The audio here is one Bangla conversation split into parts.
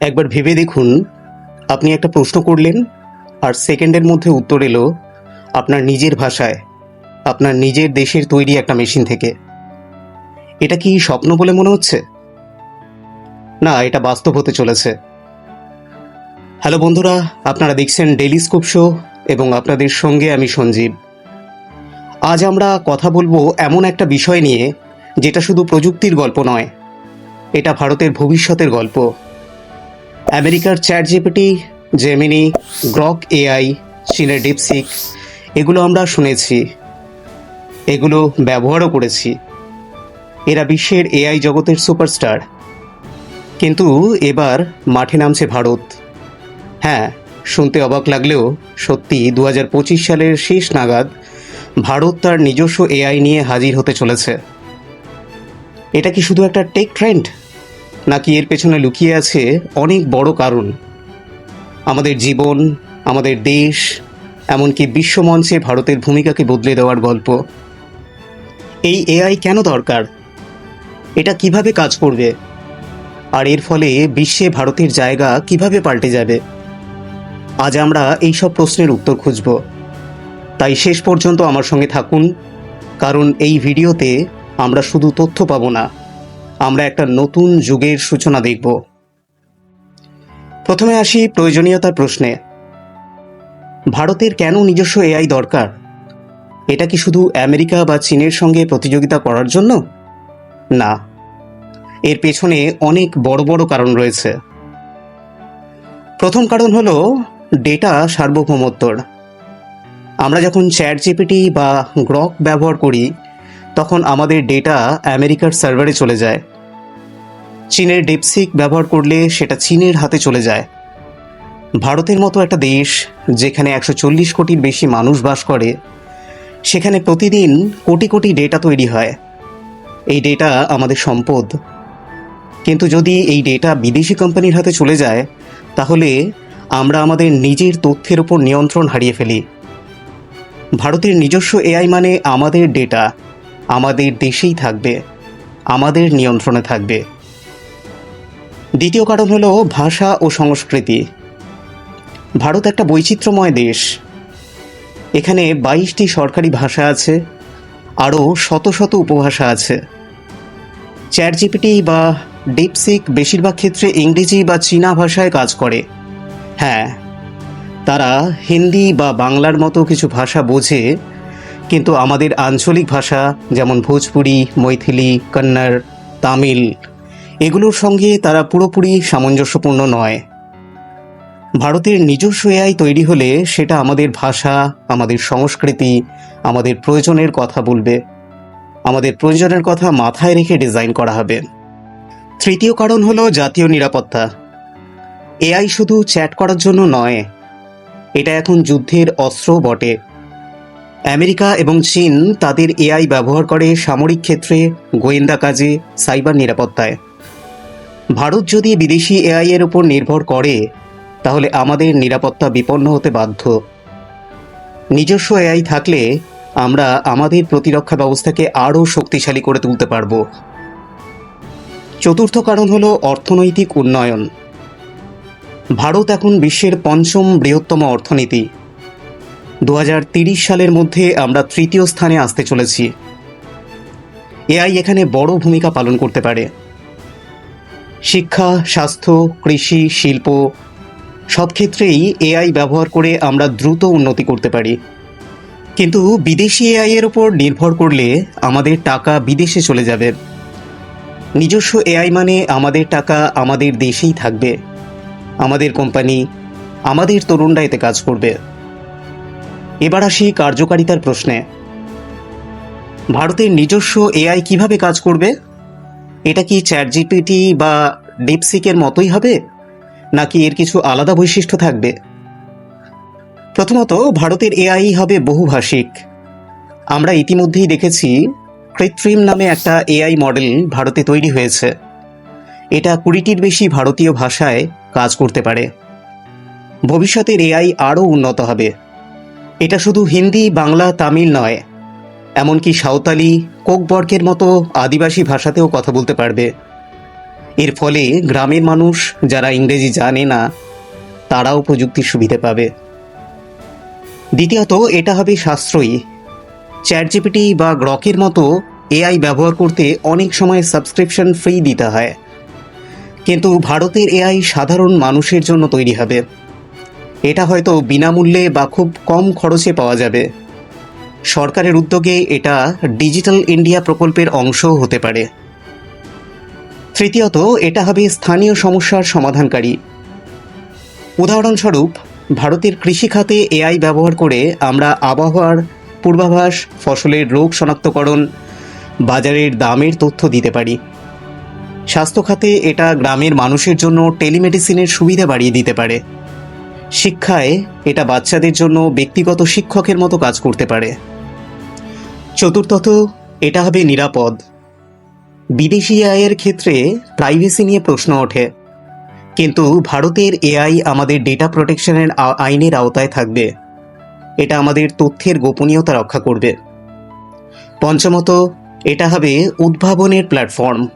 একবার ভেবে দেখুন, আপনি একটা প্রশ্ন করলেন, আর সেকেন্ডের মধ্যে উত্তর এলো, আপনার নিজের ভাষায়, আপনার নিজের দেশের তৈরি একটা মেশিন থেকে। এটা কি স্বপ্ন বলে মনে হচ্ছে? না, এটা বাস্তব হতে চলেছে। হ্যালো বন্ধুরা, আপনারা দেখছেন ডেলি স্কোপ শো, এবং আপনাদের সঙ্গে আমি সঞ্জীব। আজ আমরা কথা বলব এমন একটা বিষয় নিয়ে, যেটা শুধু প্রযুক্তির গল্প নয়, এটা ভারতের ভবিষ্যতের গল্প। আমেরিকার chat GPT Gemini, Grok AI, চীনের ডিপসিক, এগুলো আমরা শুনেছি। এগুলো ব্যবহারও করেছি। এরা বিশ্বের এআই জগতের সুপারস্টার। কিন্তু এবার মাঠে নামছে ভারত। হ্যাঁ শুনতে অবাক লাগলেও সত্যি দু হাজার পঁচিশ সালের শেষ নাগাদ ভারত তার নিজস্ব এআই নিয়ে হাজির হতে চলেছে। এটা কি শুধু একটা টেক ট্রেন্ড? নাকি এর পেছনে লুকিয়ে আছে অনেক বড় কারণ। আমাদের জীবন, আমাদের দেশ, এমনকি বিশ্বমঞ্চে ভারতের ভূমিকাকে বদলে দেওয়ার গল্প। এই এআই কেন দরকার? এটা কীভাবে কাজ করবে? আর এর ফলে বিশ্বে ভারতের জায়গা কীভাবে পাল্টে যাবে? আজ আমরা এই সব প্রশ্নের উত্তর খুঁজব। তাই শেষ পর্যন্ত আমার সঙ্গে থাকুন, কারণ এই ভিডিওতে আমরা শুধু তথ্য পাবো না। আমরা একটা নতুন যুগের সূচনা দেখব। প্রথমে আসি প্রয়োজনীয়তার প্রশ্নে। ভারতের কেন নিজস্ব এআই দরকার? এটা কি শুধু আমেরিকা বা চীনের সঙ্গে প্রতিযোগিতা করার জন্য? না। এর পেছনে অনেক বড় বড় কারণ রয়েছে। প্রথম কারণ হলো ডেটা সার্বভৌমত্বর। আমরা যখন চ্যাট জিপিটি বা গ্রক ব্যবহার করি তখন আমাদের ডেটা আমেরিকার সার্ভারে চলে যায়। চীনের ডিপসিক ব্যবহার করলে সেটা চীনের হাতে চলে যায়। ভারতের মতো একটা দেশ যেখানে একশো চল্লিশ কোটির বেশি মানুষ বাস করে, সেখানে প্রতিদিন কোটি কোটি ডেটা তৈরি হয়। এই ডেটা আমাদের সম্পদ। কিন্তু যদি এই ডেটা বিদেশি কোম্পানির হাতে চলে যায়, তাহলে আমরা আমাদের নিজের তথ্যের উপর নিয়ন্ত্রণ হারিয়ে ফেলি। ভারতের নিজস্ব এআই মানে আমাদের ডেটা আমাদের দেশেই থাকবে, আমাদের নিয়ন্ত্রণে থাকবে। দ্বিতীয় কারণ হলো ভাষা ও সংস্কৃতি। ভারত একটা বৈচিত্র্যময় দেশ। এখানে বাইশটি সরকারি ভাষা আছে, আরও শত শত উপভাষা আছে। চ্যাট জিপিটি বা ডিপসিক বেশিরভাগ ক্ষেত্রে ইংরেজি বা চীনা ভাষায় কাজ করে। হ্যাঁ তারা হিন্দি বা বাংলার মতো কিছু ভাষা বোঝে কিন্তু আমাদের আঞ্চলিক ভাষা যেমন ভোজপুরি, মৈথিলি, কন্নড়, তামিল, এগুলোর সঙ্গে তারা পুরোপুরি সামঞ্জস্যপূর্ণ নয়। ভারতের নিজস্ব এআই তৈরি হলে সেটা আমাদের ভাষা, আমাদের সংস্কৃতি, আমাদের প্রয়োজনের কথা বলবে। আমাদের প্রয়োজনের কথা মাথায় রেখে ডিজাইন করা হবে। তৃতীয় কারণ হলো জাতীয় নিরাপত্তা। এআই শুধু চ্যাট করার জন্য নয়, এটা এখন যুদ্ধের অস্ত্র বটে। আমেরিকা এবং চীন তাদের এআই ব্যবহার করে সামরিক ক্ষেত্রে গোয়েন্দা কাজে, সাইবার নিরাপত্তায়। ভারত যদি বিদেশি এআই এর উপর নির্ভর করে, তাহলে আমাদের নিরাপত্তা বিপন্ন হতে বাধ্য। নিজস্ব এআই থাকলে আমরা আমাদের প্রতিরক্ষা ব্যবস্থাকে আরও শক্তিশালী করে তুলতে পারব। চতুর্থ কারণ হল অর্থনৈতিক উন্নয়ন। ভারত এখন বিশ্বের পঞ্চম বৃহত্তম অর্থনীতি। দু সালের মধ্যে আমরা তৃতীয় স্থানে আসতে চলেছি। এআই এখানে বড় ভূমিকা পালন করতে পারে। শিক্ষা, স্বাস্থ্য, কৃষি, শিল্প, সব ক্ষেত্রেই এআই ব্যবহার করে আমরা দ্রুত উন্নতি করতে পারি। কিন্তু বিদেশি এআই এর উপর নির্ভর করলে আমাদের টাকা বিদেশে চলে যাবে। নিজস্ব এআই মানে আমাদের টাকা আমাদের দেশেই থাকবে। আমাদের কোম্পানি, আমাদের তরুণরা এতে কাজ করবে। এবার আসি কার্যকারিতার প্রশ্নে। ভারতের নিজস্ব এআই কীভাবে কাজ করবে? এটা কি চ্যাট জিপিটি বা ডিপসিকের মতোই হবে? নাকি এর কিছু আলাদা বৈশিষ্ট্য থাকবে? প্রথমত, ভারতের এআই হবে বহুভাষিক। আমরা ইতিমধ্যেই দেখেছি কৃত্রিম নামে একটা এআই মডেল ভারতে তৈরি হয়েছে। এটা কুড়িটির বেশি ভারতীয় ভাষায় কাজ করতে পারে। ভবিষ্যতের এআই আরও উন্নত হবে। এটা শুধু হিন্দি, বাংলা, তামিল নয়। এমনকি সাঁওতালি, কোকবর্গের মতো আদিবাসী ভাষাতেও কথা বলতে পারবে। এর ফলে গ্রামের মানুষ যারা ইংরেজি জানে না, তারাও প্রযুক্তির সুবিধে পাবে। দ্বিতীয়ত, এটা হবে সাশ্রয়ী। চ্যাট জিপিটি বা গ্রকের মতো এআই ব্যবহার করতে অনেক সময় সাবস্ক্রিপশন ফ্রি দিতে হয়। কিন্তু ভারতের এআই সাধারণ মানুষের জন্য তৈরি হবে। এটা হয়তো বিনামূল্যে বা খুব কম খরচে পাওয়া যাবে। সরকারের উদ্যোগে এটা ডিজিটাল ইন্ডিয়া প্রকল্পের অংশও হতে পারে। তৃতীয়ত, এটা হবে স্থানীয় সমস্যার সমাধানকারী। উদাহরণস্বরূপ, ভারতের কৃষিখাতে এআই ব্যবহার করে আমরা আবহাওয়ার পূর্বাভাস, ফসলের রোগ শনাক্তকরণ, বাজারের দামের তথ্য দিতে পারি। স্বাস্থ্য খাতে এটা গ্রামের মানুষের জন্য টেলিমেডিসিনের সুবিধা বাড়িয়ে দিতে পারে। শিক্ষায় এটা বাচ্চাদের জন্য ব্যক্তিগত শিক্ষকের মতো কাজ করতে পারে। চতুর্থত, এটা হবে নিরাপদ। বিদেশি আয়ের ক্ষেত্রে প্রাইভেসি নিয়ে প্রশ্ন ওঠে। কিন্তু ভারতের এআই আমাদের ডেটা প্রোটেকশনের আইনের আওতায় থাকবে। এটা আমাদের তথ্যের গোপনীয়তা রক্ষা করবে। পঞ্চমত, এটা হবে উদ্ভাবনের প্ল্যাটফর্ম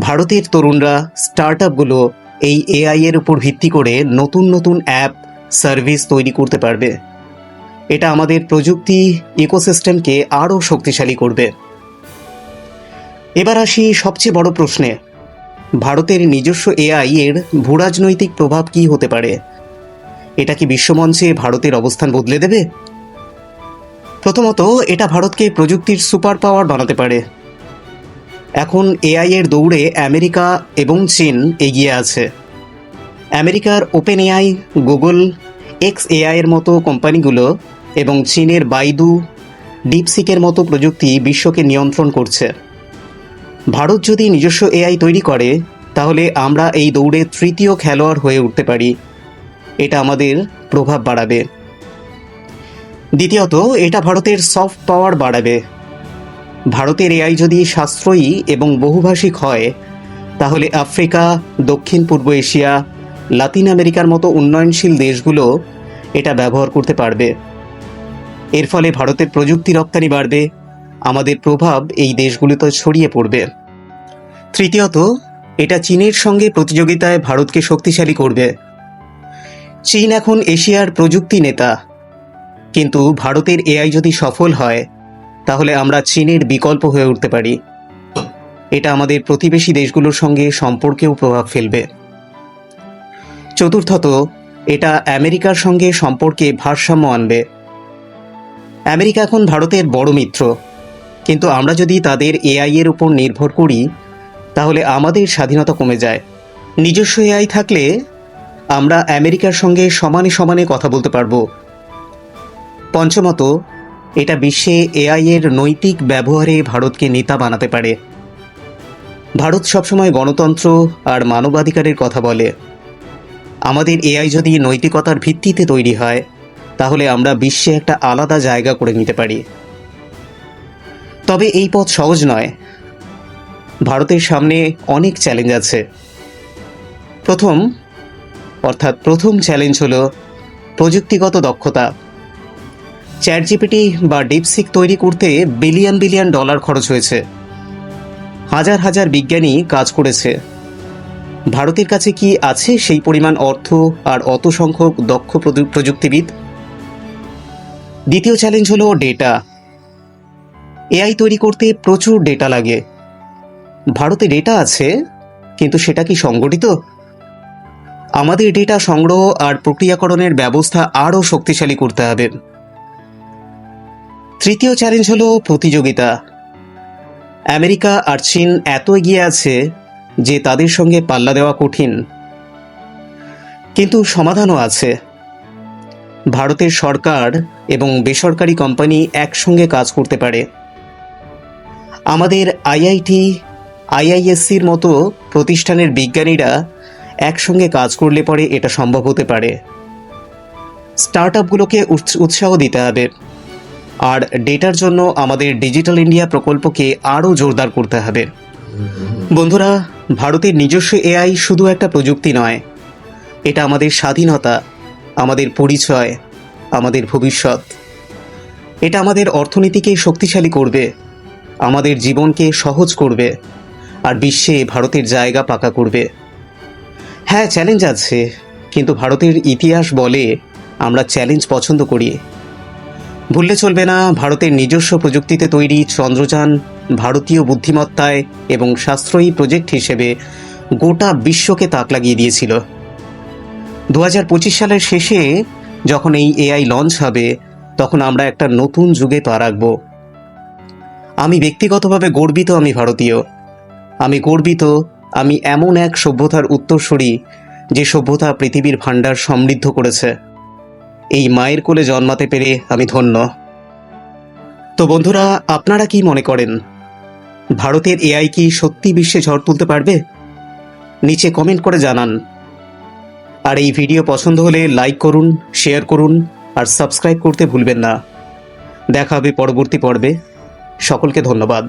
ভারতের তরুণরা স্টার্ট আপগুলো এই এআই এর উপর ভিত্তি করে নতুন নতুন অ্যাপ সার্ভিস তৈরি করতে পারবে। এটা আমাদের প্রযুক্তি ইকোসিস্টেমকে আরও শক্তিশালী করবে। এবার আসি সবচেয়ে বড় প্রশ্নে। ভারতের নিজস্ব এআই এর ভূরাজনৈতিক প্রভাব কি হতে পারে? এটা কি বিশ্বমঞ্চে ভারতের অবস্থান বদলে দেবে? প্রথমত, এটা ভারতকে প্রযুক্তির সুপার পাওয়ার বানাতে পারে। এখন এআই এর দৌড়ে আমেরিকা এবং চীন এগিয়ে আছে। আমেরিকার OpenAI Google, xAI এর মতো কোম্পানিগুলো এবং চীনের বাইদু ডিপসিকের মতো প্রযুক্তি বিশ্বকে নিয়ন্ত্রণ করছে। ভারত যদি নিজস্ব এআই তৈরি করে, তাহলে আমরা এই দৌড়ে তৃতীয় খেলোয়াড় হয়ে উঠতে পারি। এটা আমাদের প্রভাব বাড়াবে। দ্বিতীয়ত, এটা ভারতের সফট পাওয়ার বাড়াবে। ভারতের এআই যদি সাশ্রয়ী এবং বহুভাষিক হয়, তাহলে আফ্রিকা, দক্ষিণ পূর্ব এশিয়া, লাতিন আমেরিকার মতো উন্নয়নশীল দেশগুলো এটা ব্যবহার করতে পারবে। এর ফলে ভারতের প্রযুক্তি রপ্তানি বাড়বে, আমাদের প্রভাব এই দেশগুলিতে ছড়িয়ে পড়বে। তৃতীয়ত, এটা চীনের সঙ্গে প্রতিযোগিতায় ভারতকে শক্তিশালী করবে। চীন এখন এশিয়ার প্রযুক্তি নেতা। কিন্তু ভারতের এআই যদি সফল হয় তাহলে আমরা চীনের বিকল্প হয়ে উঠতে পারি। এটা আমাদের প্রতিবেশী দেশগুলোর সঙ্গে সম্পর্কেও প্রভাব ফেলবে। চতুর্থত, এটা আমেরিকার সঙ্গে সম্পর্কে ভারসাম্য আনবে। আমেরিকা এখন ভারতের বড় মিত্র। কিন্তু আমরা যদি তাদের এআই এর উপর নির্ভর করি, তাহলে আমাদের স্বাধীনতা কমে যায়। নিজস্ব এআই থাকলে আমরা আমেরিকার সঙ্গে সমানে সমানে কথা বলতে পারব। পঞ্চমত এটা বিশ্বে এআই এর নৈতিক ব্যবহারে ভারতকে নেতা বানাতে পারে। ভারত সবসময় গণতন্ত্র আর মানবাধিকারের কথা বলে। আমাদের এআই যদি নৈতিকতার ভিত্তিতে তৈরি হয়, তাহলে আমরা বিশ্বে একটা আলাদা জায়গা করে নিতে পারি। তবে এই পথ সহজ নয়। ভারতের সামনে অনেক চ্যালেঞ্জ আছে। প্রথম, অর্থাৎ প্রথম চ্যালেঞ্জ হলো প্রযুক্তিগত দক্ষতা। চ্যাট জিপিটি বা ডিপসিক তৈরি করতে বিলিয়ন বিলিয়ন ডলার খরচ হয়েছে। হাজার হাজার বিজ্ঞানী কাজ করেছে। ভারতের কাছে কি আছে সেই পরিমাণ অর্থ আর অত সংখ্যক দক্ষ প্রযু- প্রযুক্তিবিদ? দ্বিতীয় চ্যালেঞ্জ হলো ডেটা এআই তৈরি করতে প্রচুর ডেটা লাগে। ভারতে ডেটা আছে, কিন্তু সেটা কি সংগঠিত? আমাদের ডেটা সংগ্রহ আর প্রক্রিয়াকরণের ব্যবস্থা আরও শক্তিশালী করতে হবে। তৃতীয় চ্যালেঞ্জ হলো প্রতিযোগিতা। আমেরিকা আর চীন এত এগিয়ে আছে যে তাদের সঙ্গে পাল্লা দেওয়া কঠিন। কিন্তু সমাধানও আছে। ভারতের সরকার এবং বেসরকারি কোম্পানি একসঙ্গে কাজ করতে পারে। আমাদের আইআইটি, আইআইএসসির মতো প্রতিষ্ঠানের বিজ্ঞানীরা একসঙ্গে কাজ করলে পরে এটা সম্ভব হতে পারে। স্টার্ট আপগুলোকে উৎসাহ দিতে হবে। আর ডেটার জন্য আমাদের ডিজিটাল ইন্ডিয়া প্রকল্পকে আরও জোরদার করতে হবে। বন্ধুরা, ভারতের নিজস্ব এআই শুধু একটা প্রযুক্তি নয়। এটা আমাদের স্বাধীনতা, আমাদের পরিচয়, আমাদের ভবিষ্যৎ। এটা আমাদের অর্থনীতিকে শক্তিশালী করবে, আমাদের জীবনকে সহজ করবে, আর বিশ্বে ভারতের জায়গা পাকা করবে। হ্যাঁ চ্যালেঞ্জ আছে, কিন্তু ভারতের ইতিহাস বলে আমরা চ্যালেঞ্জ পছন্দ করি। ভুললে চলবে না, ভারতের নিজস্ব প্রযুক্তিতে তৈরি চন্দ্রযান, ভারতীয় বুদ্ধিমত্তায় এবং সাশ্রয়ী প্রজেক্ট হিসেবে গোটা বিশ্বকে তাক লাগিয়ে দিয়েছিল। দু হাজার পঁচিশ সালের শেষে যখন এই এআই লঞ্চ হবে, তখন আমরা একটা নতুন যুগে পা রাখব। আমি ব্যক্তিগতভাবে গর্বিত আমি ভারতীয়। আমি গর্বিত আমি এমন এক সভ্যতার উত্তরসূরি যে সভ্যতা পৃথিবীর ভাণ্ডার সমৃদ্ধ করেছে। এই মায়ের কোলে জন্মাতে পেরে আমি ধন্য। তো বন্ধুরা, আপনারা কি মনে করেন, ভারতের এআই কি সত্যি বিশ্বে ঝড় তুলতে পারবে? নিচে কমেন্ট করে জানান। আর এই ভিডিও পছন্দ হলে লাইক করুন শেয়ার করুন, আর সাবস্ক্রাইব করতে ভুলবেন না। দেখা হবে পরবর্তী পর্বে। সকলকে ধন্যবাদ।